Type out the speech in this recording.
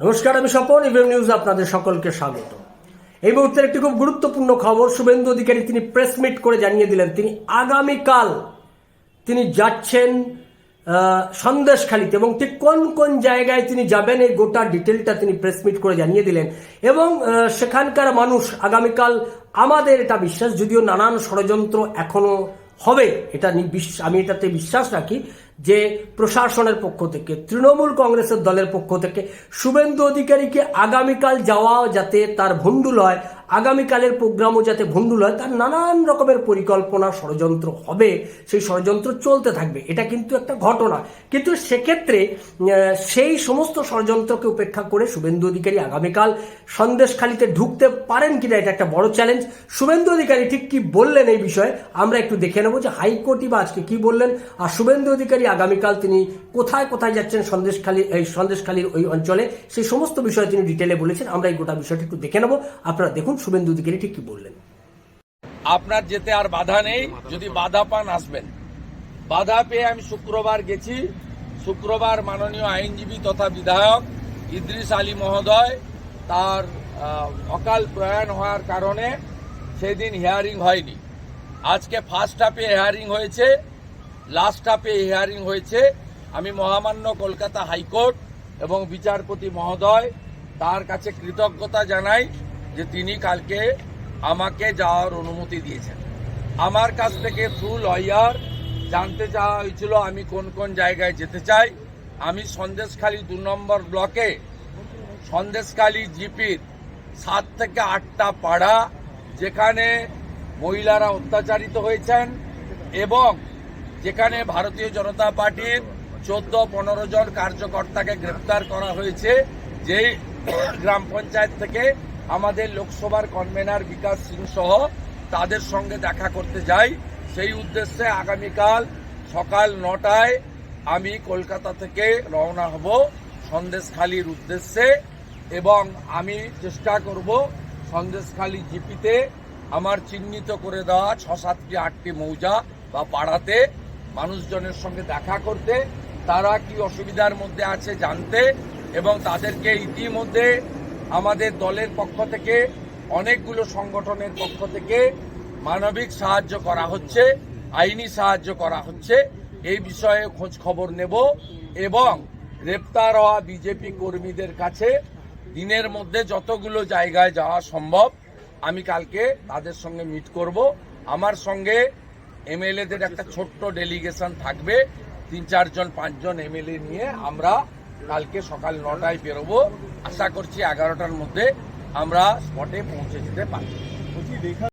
নমস্কার, আমি Swapan, EVM news আপনাদের সকলকে স্বাগত। এই মুহূর্তের একটি খুব গুরুত্বপূর্ণ খবর, শুভেন্দু অধিকারী তিনি প্রেস মিট করে জানিয়ে দিলেন, তিনি আগামীকাল তিনি যাচ্ছেন সন্দেশখালিতে এবং ঠিক কোন কোন জায়গায় তিনি যাবেন এই গোটা ডিটেলটা তিনি প্রেস মিট করে জানিয়ে দিলেন। এবং সেখানকার মানুষ আগামীকাল আমাদের এটা বিশ্বাস, যদিও নানান ষড়যন্ত্র এখনও হবে, এটা আমি এটাতে বিশ্বাস রাখি যে প্রশাসনের পক্ষ থেকে, তৃণমূল কংগ্রেসের দলের পক্ষ থেকে শুভেন্দু অধিকারীকে আগামীকাল যাওয়া যাতে তার ভণ্ডুল হয় আগামীকালের প্রোগ্রামও যাতে ভণ্ডুল হয়, তার নানান রকমের পরিকল্পনা, ষড়যন্ত্র হবে। সেই ষড়যন্ত্র চলতে থাকবে। এটা কিন্তু একটা ঘটনা। কিন্তু সেক্ষেত্রে সেই সমস্ত ষড়যন্ত্রকে উপেক্ষা করে শুভেন্দু অধিকারী আগামীকাল সন্দেশখালিতে ঢুকতে পারেন কিনা, এটা একটা বড় চ্যালেঞ্জ শুভেন্দু অধিকারী ঠিক কি বললেন এই বিষয়ে, আমরা একটু দেখে নেব যে হাইকোর্টই বা আজকে কি বললেন। আর শুভেন্দু অধিকারী আগামীকাল তিনি কোথায় কোথায় যাচ্ছেন সন্দেশখালী, এই সন্দেশখালীর ওই অঞ্চলে? সেই সমস্ত বিষয়ে তিনি ডিটেলে বলেছেন। আমরা এই গোটা বিষয়টি একটু দেখে নেব। আপনারা দেখুন শুভেন্দু অধিকারী ঠিক কি বললেন? আপনার যেতে আর বাধা নেই, যদি বাধা পান আসবেন। বাধা পেয়ে আমি শুক্রবার গেছি। শুক্রবার মাননীয় আইনজীবী তথা বিধায়ক ইদ্রিস আলী মহোদয় তার অকাল প্রয়াণ হওয়ার কারণে সেদিন হিয়ারিং হয়নি। আজকে ফার্স্ট হাফে হিয়ারিং হয়েছে লাস্ট হাফে হিয়ারিং হয়েছে। আমি মহামান্য কলকাতা হাইকোর্ট এবং বিচারপতি মহোদয় তার কাছে কৃতজ্ঞতা জানাই। যে তিনি কালকে আমাকে যাওয়ার অনুমতি দিয়েছেন। আমার কাছ থেকে থ্রু লয়ার জানতে চাওয়া হয়েছিল আমি কোন কোন জায়গায় যেতে চাই। আমি সন্দেশখালী দু নম্বর ব্লকে সন্দেশখালী জিপির সাত থেকে আটটা পাড়া যেখানে মহিলারা অত্যাচারিত হয়েছেন এবং যেখানে ভারতীয় জনতা পার্টির চোদ্দ পনেরো জন কার্যকর্তাকে গ্রেপ্তার করা হয়েছে, যেই গ্রাম পঞ্চায়েত থেকে আমাদের লোকসভার কনভেনার বিকাশ সিং সহ তাদের সঙ্গে দেখা করতে যাই। সেই উদ্দেশ্যে আগামীকাল সকাল নটায় আমি কলকাতা থেকে রওনা হব সন্দেশখালির উদ্দেশ্যে এবং আমি চেষ্টা করব সন্দেশখালি জিপিতে আমার চিহ্নিত করে দেওয়া ছ সাতটি আটটি মৌজা বা পাড়াতে মানুষজনের সঙ্গে দেখা করতে, তারা কি অসুবিধার মধ্যে আছে জানতে এবং তাদেরকে ইতিমধ্যে আমাদের দলের পক্ষ থেকে, অনেকগুলো সংগঠনের পক্ষ থেকে মানবিক সাহায্য করা হচ্ছে, আইনি সাহায্য করা হচ্ছে। এই বিষয়ে খোঁজ খবর নেব এবং গ্রেপ্তার হওয়া বিজেপি কর্মীদের কাছে দিনের মধ্যে যতগুলো জায়গায় যাওয়া সম্ভব, আমি কালকে তাদের সঙ্গে মিট করব। আমার সঙ্গে এমএলএদের একটা ছোট্ট ডেলিগেশন থাকবে। তিন, চারজন, পাঁচজন এমএলএ নিয়ে আমরা কালকে সকাল নটায় বেরোবো। আশা করছি এগারোটার মধ্যে আমরা স্পটে পৌঁছে যেতে পারব।